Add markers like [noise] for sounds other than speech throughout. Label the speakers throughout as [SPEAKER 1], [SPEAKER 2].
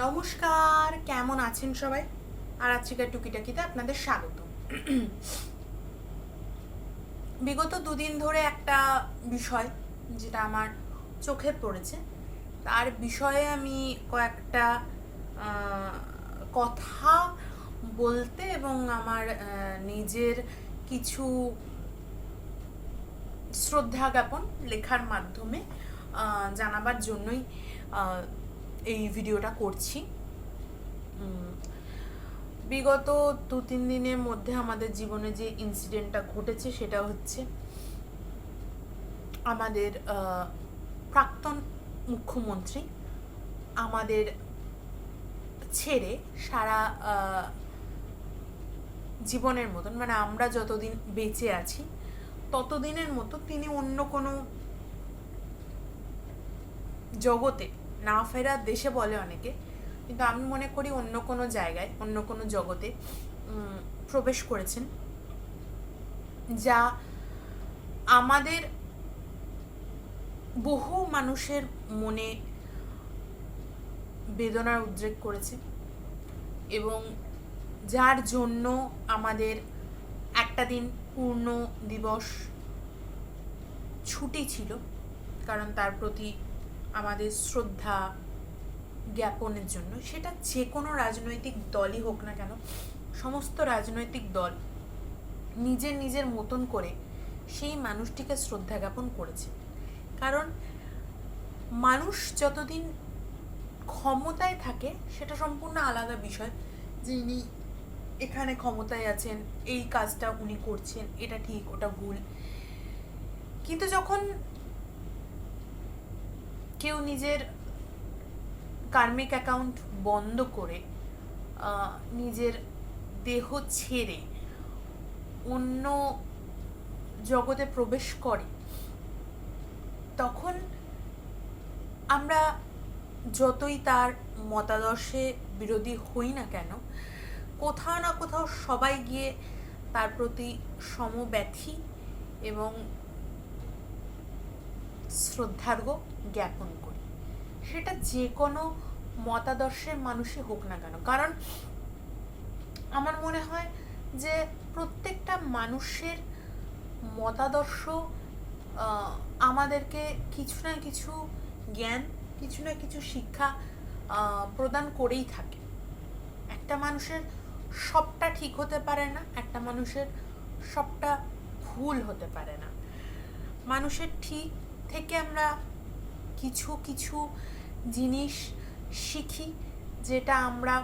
[SPEAKER 1] নমস্কার, কেমন আছেন সবাই? আর আজকের টুকিটাকিতে আপনাদের স্বাগত। বিগত দুদিন ধরে একটা বিষয় যেটা আমার চোখে পড়েছে। তার বিষয়ে আমি কয়েকটা কথা বলতে এবং আমার নিজের কিছু শ্রদ্ধা জ্ঞাপন লেখার মাধ্যমে জানাবার জন্যই এই ভিডিওটা করছি। বিগত দু তিন দিনের মধ্যে আমাদের জীবনে যে ইনসিডেন্টটা ঘটেছে সেটা হচ্ছে আমাদের প্রাক্তন মুখ্যমন্ত্রী আমাদের ছেড়ে সারা জীবনের মতন মানে আমরা যতদিন বেঁচে আছি, ততদিনের মতো তিনি অন্য কোনো জগতে না ফেরার দেশে বলে অনেকে, কিন্তু আমি মনে করি অন্য কোনো জায়গায়, অন্য কোনো জগতে প্রবেশ করেছেন যা আমাদের বহু মানুষের মনে বেদনার উদ্রেক করেছে এবং যার জন্য আমাদের একটা দিন পূর্ণ দিবস ছুটি ছিল, কারণ তার প্রতি আমাদের শ্রদ্ধা জ্ঞাপনের জন্য, সেটা যে কোনো রাজনৈতিক দলই হোক না কেন, সমস্ত রাজনৈতিক দল নিজের নিজের মতন করে সেই মানুষটিকে শ্রদ্ধা জ্ঞাপন করেছে। কারণ মানুষ যতদিন ক্ষমতায় থাকে, সেটা সম্পূর্ণ আলাদা বিষয় যে ইনি এখানে ক্ষমতায় আছেন, এই কাজটা উনি করছেন, এটা ঠিক, ওটা ভুল। কিন্তু যখন কেউ নিজের কার্মিক অ্যাকাউন্ট বন্ধ করে নিজের দেহ ছেড়ে অন্য জগতে প্রবেশ করে, তখন আমরা যতই তার মতাদর্শে বিরোধী হই না কেন, কোথাও না কোথাও সবাই গিয়ে তার প্রতি সমব্যথী এবং শ্রদ্ধার্ঘ জ্ঞাপন করি। সেটা যে কোনো মতাদর্শের মানুষই হোক না কেন। কারণ আমার মনে হয় যে প্রত্যেকটা মানুষের মতাদর্শ আমাদেরকে কিছু না কিছু জ্ঞান, কিছু না কিছু শিক্ষা প্রদান করেই থাকে। একটা মানুষের সবটা ঠিক হতে পারে না, একটা মানুষের সবটা ভুল হতে পারে না। মানুষের ঠিক থেকে আমরা কিছু কিছু জিনিস শিখি, যেটা আমরা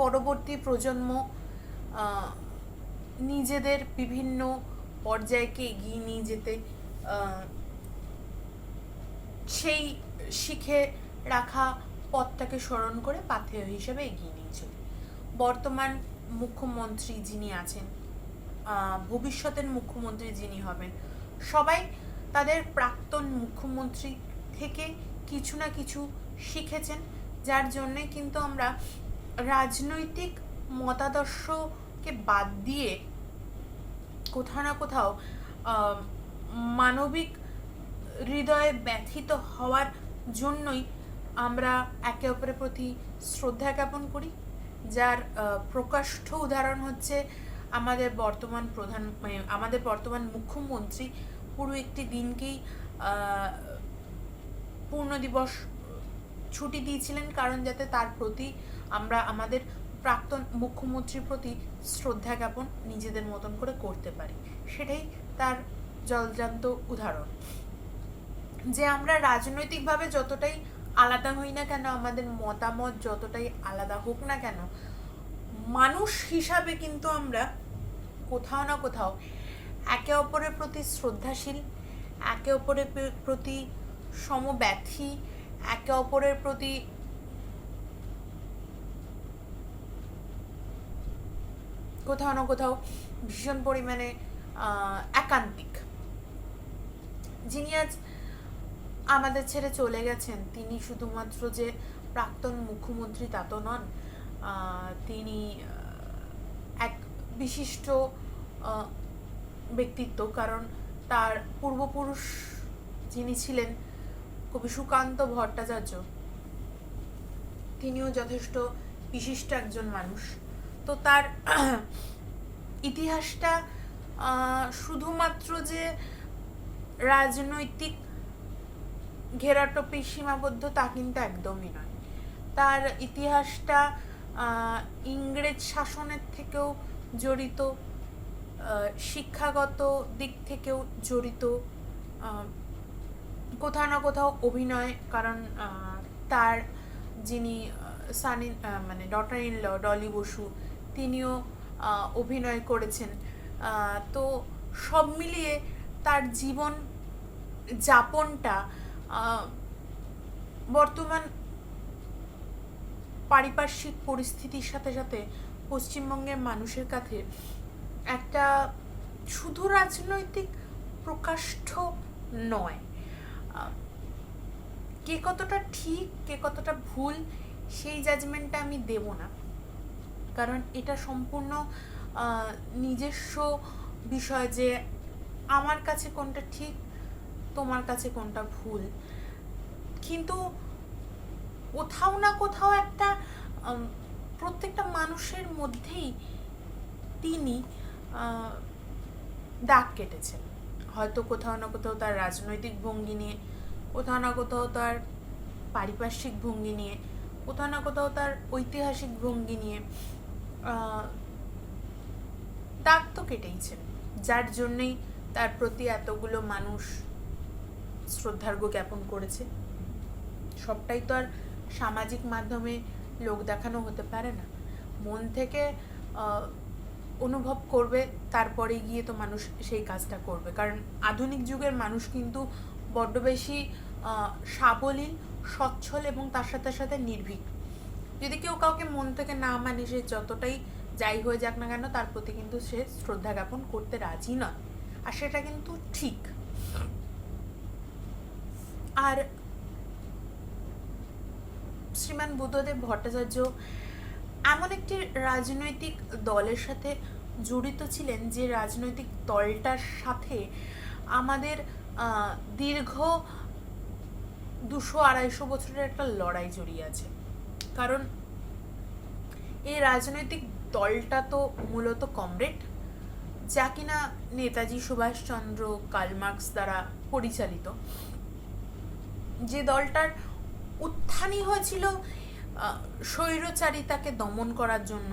[SPEAKER 1] পরবর্তী প্রজন্ম নিজেদের বিভিন্ন পর্যায়কে এগিয়ে নিয়ে যেতে সেই শিখে রাখা পথটাকে স্মরণ করে পাথেয় হিসেবে এগিয়ে নিয়ে চলি। বর্তমান মুখ্যমন্ত্রী যিনি আছেন ভবিষ্যতের মুখ্যমন্ত্রী যিনি হবেন, সবাই তাদের প্রাক্তন মুখ্যমন্ত্রী থেকে কিছু না কিছু শিখেছেন, যার জন্যে কিন্তু আমরা রাজনৈতিক মতাদর্শকে বাদ দিয়ে কোথাও না কোথাও মানবিক হৃদয়ে ব্যথিত হওয়ার জন্যই আমরা একে অপরের প্রতি শ্রদ্ধা জ্ঞাপন করি, যার প্রকাষ্ঠ উদাহরণ হচ্ছে আমাদের বর্তমান প্রধান মানে আমাদের বর্তমান মুখ্যমন্ত্রী পুরো একটি দিনকেই পূর্ণ দিবস ছুটি দিয়েছিলেন কারণ যাতে তার প্রতি আমরা আমাদের প্রাক্তন মুখ্যমন্ত্রীর প্রতি শ্রদ্ধা জ্ঞাপন নিজেদের মতন করে করতে পারি। সেটাই তার জলজান্ত উদাহরণ। যে আমরা রাজনৈতিকভাবে যতটাই আলাদা হই না কেন, আমাদের মতামত যতটাই আলাদা হোক না কেন, মানুষ হিসাবে কিন্তু আমরা কোথাও না কোথাও একে অপরের প্রতি শ্রদ্ধাশীল, একে অপরের প্রতি সমব্যথী, একে অপরের প্রতি কোথাও না কোথাও ভীষণ পরিমাণে একান্তিক। যিনি আজ আমাদের ছেড়ে চলে গেছেন, তিনি শুধুমাত্র যে প্রাক্তন মুখ্যমন্ত্রী তা তো নন তিনি এক বিশিষ্ট ব্যক্তিত্ব, কারণ তার পূর্বপুরুষ যিনি ছিলেন কবি সুকান্ত ভট্টাচার্য, তিনিও যথেষ্ট বিশিষ্ট একজন মানুষ। তো তার [clears throat] ইতিহাসটা শুধুমাত্র যে রাজনৈতিক ঘেরাটোপে সীমাবদ্ধ তা কিন্তু একদমই নয়। তার ইতিহাসটা ইংরেজ শাসনের থেকেও জড়িত। শিক্ষাগত দিক থেকেও জড়িত। কোথাও না কোথাও অভিনয়, কারণ তার যিনি সানি মানে daughter in law Dolly Basu, তিনিও অভিনয় করেছেন। তো সব মিলিয়ে তার জীবন যাপনটা বর্তমান পারিপার্শ্বিক পরিস্থিতির সাথে সাথে পশ্চিমবঙ্গের মানুষের কাছে একটা শুধু রাজনৈতিক প্রকাষ্ঠ নয়। কে কতটা ঠিক, কে কতটা ভুল, সেই জাজমেন্টটা আমি দেব না। কারণ এটা সম্পূর্ণ নিজস্ব বিষয় যে আমার কাছে কোনটা ঠিক, তোমার কাছে কোনটা ভুল। কিন্তু কোথাও না কোথাও একটা প্রত্যেকটা মানুষের মধ্যেই তিনি দাগ কেটেছে। হয়তো কোথাও না কোথাও তার রাজনৈতিক ভঙ্গি নিয়ে, কোথাও না কোথাও তার পারিপার্শ্বিক ভঙ্গি নিয়ে, কোথাও না কোথাও তার ঐতিহাসিক ভঙ্গি নিয়ে দাগ তো কেটেইছেন যার জন্যই তার প্রতি এতগুলো মানুষ শ্রদ্ধার্ঘ জ্ঞাপন করেছে। সবটাই তো আর সামাজিক মাধ্যমে লোক দেখানো হতে পারে না। মন থেকে অনুভব করবে তারপরে গিয়ে তো মানুষ সেই কাজটা করবে। কারণ আধুনিক যুগের মানুষ কিন্তু বড্ড বেশি সাবলীল, সচ্ছল এবং তার সাথে সাথে নির্ভীক। যদি কেউ কাউকে মন থেকে না মানে সে যতটাই যাই হয়ে যাক না কেন, তার প্রতি কিন্তু সে শ্রদ্ধা জ্ঞাপন করতে রাজি নয়। আর সেটা কিন্তু ঠিক। আর শ্রীমান বুদ্ধদেব ভট্টাচার্য এমন একটি রাজনৈতিক দলের সাথে জড়িত ছিলেন যে রাজনৈতিক দলটার সাথে আমাদের দীর্ঘ দুশো আড়াইশো বছরের একটা লড়াই জড়িয়ে আছে। কারণ এই রাজনৈতিক দলটা তো মূলত কমরেড, যা কিনা নেতাজি সুভাষচন্দ্র কালমার্কস দ্বারা পরিচালিত। যে দলটার উত্থানই হয়েছিল স্বৈরচারিতাকে দমন করার জন্য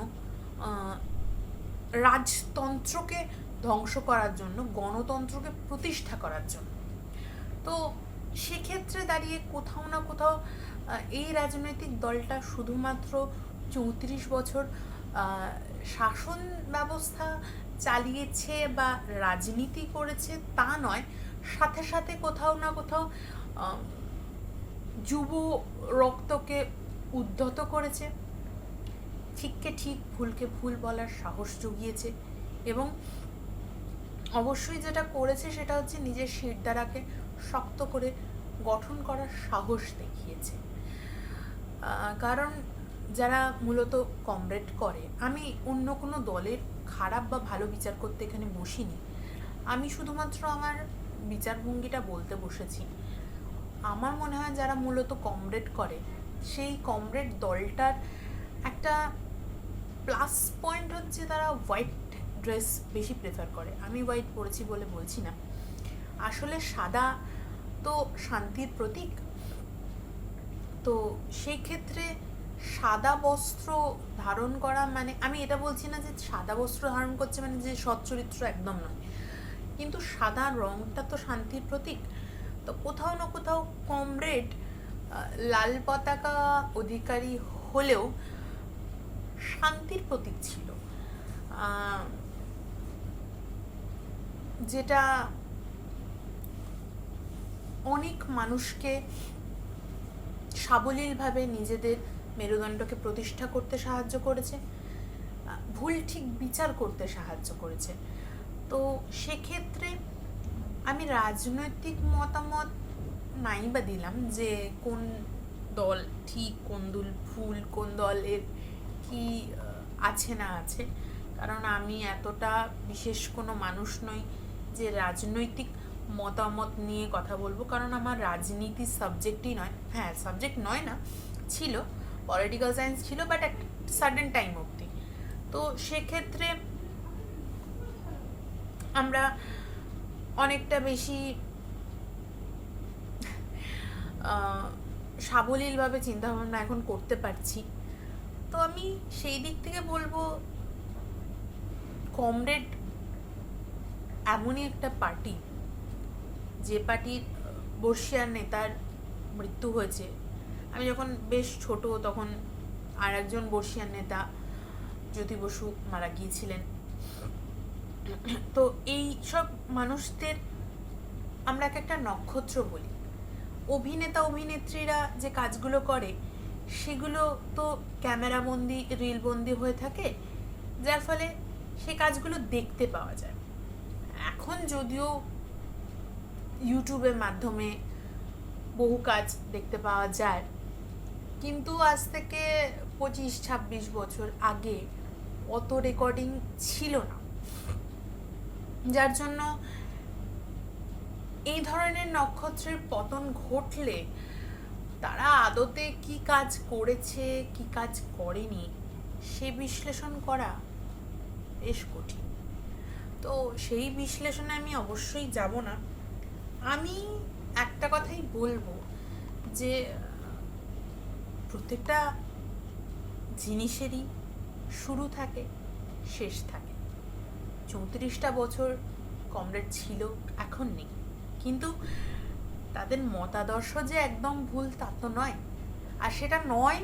[SPEAKER 1] রাজতন্ত্রকে ধ্বংস করার জন্য, গণতন্ত্রকে প্রতিষ্ঠা করার জন্য। তো সেক্ষেত্রে দাঁড়িয়ে কোথাও না কোথাও এই রাজনৈতিক দলটা শুধুমাত্র চৌত্রিশ বছর শাসন ব্যবস্থা চালিয়েছে বা রাজনীতি করেছে তা নয়, সাথে সাথে কোথাও না কোথাও যুব রক্তকে উদ্ধত করেছে। ঠিককে ঠিক, ভুলকে ভুল বলার সাহস জুগিয়েছে এবং অবশ্যই যেটা করেছে সেটা হচ্ছে নিজের শিরদাঁড়াকে শক্ত করে গঠন করার সাহস দেখিয়েছে। কারণ যারা মূলত কমরেড করে, আমি অন্য কোনো দলের খারাপ বা ভালো বিচার করতে এখানে বসিনি। আমি শুধুমাত্র আমার বিচারভঙ্গিটা বলতে বসেছি। আমার মনে হয় যারা মূলত কমরেড করে সেই কমরেড দলটার একটা প্লাস পয়েন্ট হচ্ছে তারা হোয়াইট ড্রেস বেশি প্রেফার করে। আমি হোয়াইট পরেছি বলে বলছি না। আসলে সাদা তো শান্তির প্রতীক। তো সেই ক্ষেত্রে সাদা বস্ত্র ধারণ করা মানে আমি এটা বলছি না যে সাদা বস্ত্র ধারণ করছে মানে যে সচ্চরিত্র একদম নয়। কিন্তু সাদা রংটা তো শান্তির প্রতীক। তো কোথাও না কোথাও কমরেড লাল পতাকা অধিকারী হলেও শান্তির প্রতীক ছিল। যেটা অনেক মানুষকে সাবলীলভাবে নিজেদের মেরুদণ্ডকে প্রতিষ্ঠা করতে সাহায্য করেছে, ভুল ঠিক বিচার করতে সাহায্য করেছে। তো সেক্ষেত্রে আমি রাজনৈতিক মতামত নাই বা দিলাম যে কোন দল ঠিক, কোন দল ভুল, কোন দলের কি আছে না আছে। কারণ আমি এতটা বিশেষ কোনো মানুষ নই যে রাজনৈতিক মতামত নিয়ে কথা বলব। কারণ আমার রাজনীতি সাবজেক্টই নয়। হ্যাঁ সাবজেক্ট নয় না, ছিল। পলিটিক্যাল সায়েন্স ছিল, বাট এক সাডেন টাইম অবধি। তো সেক্ষেত্রে আমরা অনেকটা বেশি সাবলীলভাবে চিন্তাভাবনা এখন করতে পারছি। তো আমি সেই দিক থেকে বলব কমরেড এমনই একটা পার্টি, যে পার্টির বর্ষিয়ার নেতার মৃত্যু হয়েছে। আমি যখন বেশ ছোট, তখন আর একজন বর্ষিয়ার নেতা জ্যোতি বসু মারা গিয়েছিলেন। তো এই সব মানুষদের আমরা এক একটা নক্ষত্র বলি। অভিনেতা, অভিনেত্রীরা যে কাজগুলো করে, সেগুলো তো ক্যামেরাবন্দি রিলবন্দি হয়ে থাকে, যার ফলে সে কাজগুলো দেখতে পাওয়া যায়। এখন যদিও ইউটিউবের মাধ্যমে বহু কাজ দেখতে পাওয়া যায়, কিন্তু আজ থেকে পঁচিশ, ছাব্বিশ বছর আগে অত রেকর্ডিং ছিল না। যার জন্য এই ধরনের নক্ষত্রের পতন ঘটলে তারা আদতে কি কাজ করেছে, কি কাজ করেনি, সে বিশ্লেষণ করা বেশ কঠিন। তো সেই বিশ্লেষণে আমি অবশ্যই যাব না। আমি একটা কথাই বলব যে, প্রত্যেকটা জিনিসেরই শুরু থাকে, শেষ থাকে। চৌত্রিশটা বছর কমরেড ছিল, এখন নেই। কিন্তু তাদের মতাদর্শ যে একদম ভুল তা তো নয়। আর সেটা নয়,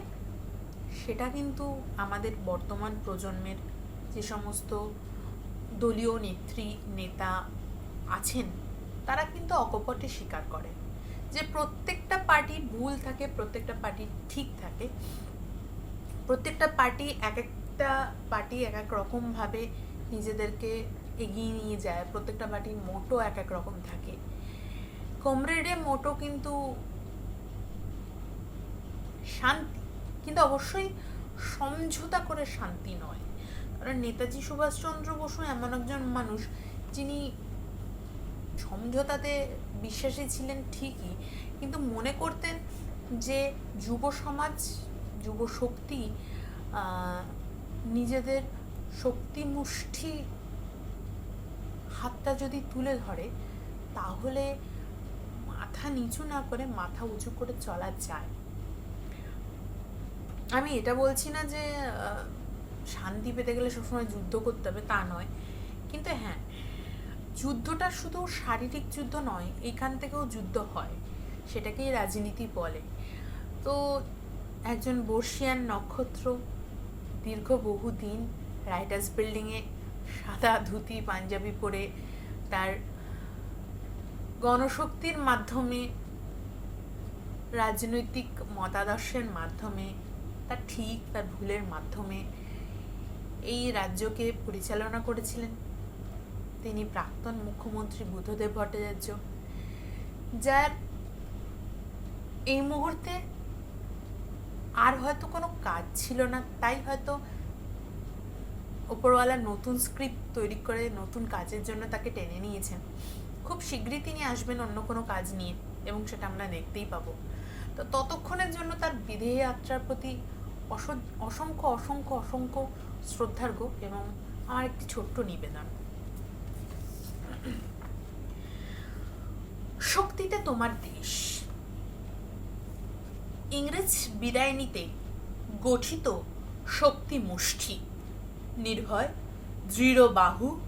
[SPEAKER 1] সেটা কিন্তু আমাদের বর্তমান প্রজন্মের যে সমস্ত দলীয় নেত্রী, নেতা আছেন, তারা কিন্তু অকপটে স্বীকার করে যে প্রত্যেকটা পার্টির ভুল থাকে, প্রত্যেকটা পার্টির ঠিক থাকে। প্রত্যেকটা পার্টি এক একটা পার্টি এক এক রকমভাবে নিজেদেরকে এগিয়ে নিয়ে যায়, প্রত্যেকটা পার্টির মোটো এক এক রকম থাকে। কমরেডের মোটো কিন্তু শান্তি, কিন্তু অবশ্যই সমঝোতা করে শান্তি নয়। কারণ নেতাজি সুভাষচন্দ্র বসু এমন একজন মানুষ যিনি সমঝোতাতে বিশ্বাসী ছিলেন ঠিকই, কিন্তু মনে করতেন যে যুব সমাজ, যুব শক্তি নিজেদের শক্তি মুষ্টি হাতটা যদি তুলে ধরে, তাহলে মাথা নিচু না করে মাথা উঁচু করে চলা যায়। আমি এটা বলছি না যে শান্তি পেতে গেলে সবসময় যুদ্ধ করতে হবে, তা নয়। কিন্তু হ্যাঁ যুদ্ধটা শুধু শারীরিক যুদ্ধ নয়, এখান থেকেও যুদ্ধ হয়। সেটাকেই রাজনীতি বলে। তো একজন বর্ষিয়ান নক্ষত্র দীর্ঘ বহুদিন রাইটার্স বিল্ডিংয়ে সাদা ধুতি, পাঞ্জাবি পরে তার গণশক্তির মাধ্যমে, রাজনৈতিক মতাদর্শের মাধ্যমে তার ঠিক তার ভুলের মাধ্যমে এই রাজ্যকে পরিচালনা করেছিলেন। তিনি প্রাক্তন মুখ্যমন্ত্রী বুদ্ধদেব ভট্টাচার্য, যার এই মুহূর্তে আর হয়তো কোনো কাজ ছিল না, তাই হয়তো ওপরওয়ালা নতুন স্ক্রিপ্ট তৈরি করে নতুন কাজের জন্য তাকে টেনে নিয়েছেন। খুব শীঘ্রই তিনি আসবেন অন্য কোনো কাজ নিয়ে এবং সেটা আমরা দেখতেই পাবো। তো ততক্ষণের জন্য তার বিদেহী যাত্রার প্রতি অস- অসংখ্য অসংখ্য অসংখ্য শ্রদ্ধার্ঘ এবং আমার একটি ছোট্ট নিবেদন। শক্তিতে তোমার দেশ। ইংরেজ বিদায় নিতে গঠিত শক্তি মুষ্টি নির্ভয় দৃঢ় বাহু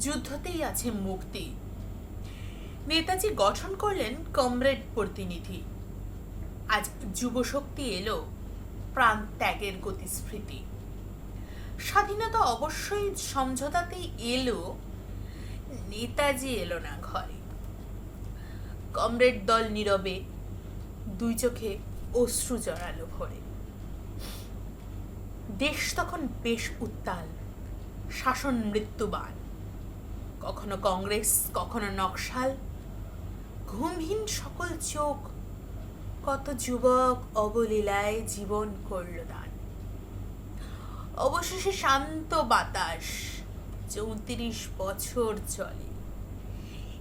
[SPEAKER 1] যুদ্ধতেই আছে মুক্তি। নেতাজি গঠন করলেন কমরেড প্রতিনিধি। আজ যুবশক্তি এলো প্রাণ ত্যাগের গতিস্ফৃতি। স্বাধীনতা অবশ্যই সমঝোতাতেই এলো, নেতাজি এলো না ঘরে। কমরেড দল নীরবে, দুই চোখে অশ্রু জড়ালো ভরে। দেশ তখন বেশ উত্তাল, শাসন মৃত্যুবান। কখনো কংগ্রেস, কখনো নকশাল ঘুমহীন সকল চোখ কত যুবক অবলীলায় জীবন করল দান অবশেষে শান্ত বাতাস চৌত্রিশ বছর চলে।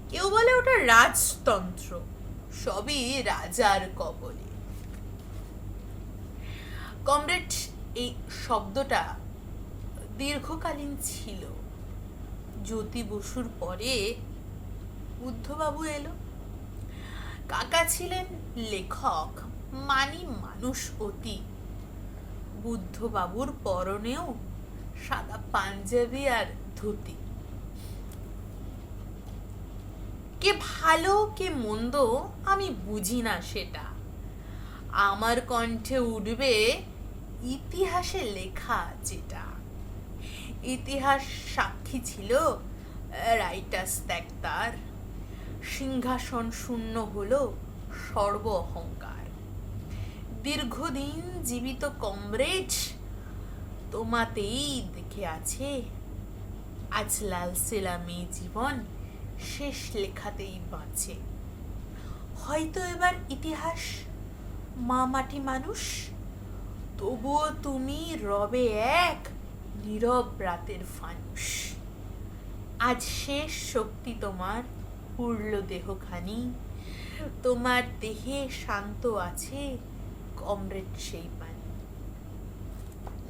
[SPEAKER 1] কেউ বলে ওটা রাজতন্ত্র, সবই রাজার কবলে। কমরেড, এই শব্দটা দীর্ঘকালীন ছিল। জ্যোতি বসুর পরে বুদ্ধবাবু এলো। কাকা ছিলেন লেখক, মানি মানুষ অতি। বুদ্ধবাবুর পরনেও সাদা পাঞ্জাবি আর ধুতি। কে ভালো, কে মন্দ আমি বুঝি না সেটা। আমার কণ্ঠে উঠবে ইতিহাসে লেখা যেটা। ইতিহাস সাক্ষী ছিল রাইটাস ত্যাগ তার সিংহাসন শূন্য হল সর্ব অহংকার। দীর্ঘদিন জীবিত কমরেজ তোমাতেই দেখে আছে। আজ লাল সেলামি জীবন শেষ লেখাতেই বাঁচে। হয়তো এবার ইতিহাস মা মাটি মানুষ, তবুও তুমি রবে এক নীরব রাতের ফানুষ। আজ শেষ শক্তি তোমার পুরল দেহখানি। তোমার দেহে শান্ত আছে কমরেড সেই পানি।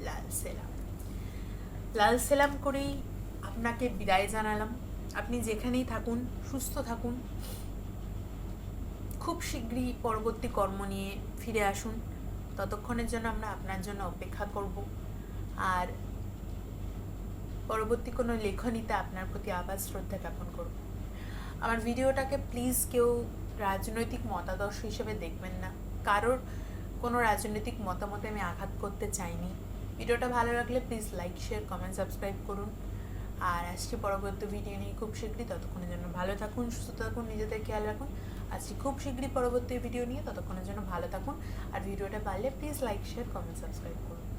[SPEAKER 1] লাল সেলাম। লাল সেলাম করেই আপনাকে বিদায় জানালাম। আপনি যেখানেই থাকুন, সুস্থ থাকুন। খুব শীঘ্রই পরবর্তী কর্ম নিয়ে ফিরে আসুন। ততক্ষণের জন্য আমরা আপনার জন্য অপেক্ষা করব। আর পরবর্তী কোনো লেখনীতে আপনার প্রতি আবার শ্রদ্ধা জ্ঞাপন করব। আমার ভিডিওটাকে প্লিজ কেউ রাজনৈতিক মতাদর্শ হিসেবে দেখবেন না। কারোর কোনো রাজনৈতিক মতামতে আমি আঘাত করতে চাইনি। ভিডিওটা ভালো লাগলে please like share comment subscribe করুন। আর আসছি পরবর্তী ভিডিও নিয়ে খুব শীঘ্রই। ততক্ষণের জন্য ভালো থাকুন, সুস্থ থাকুন, নিজেদের খেয়াল রাখুন। আসছি খুব শীঘ্রই পরবর্তী ভিডিও নিয়ে। ততক্ষণের জন্য ভালো থাকুন। আর ভিডিওটা পারলে please like share comment subscribe করুন।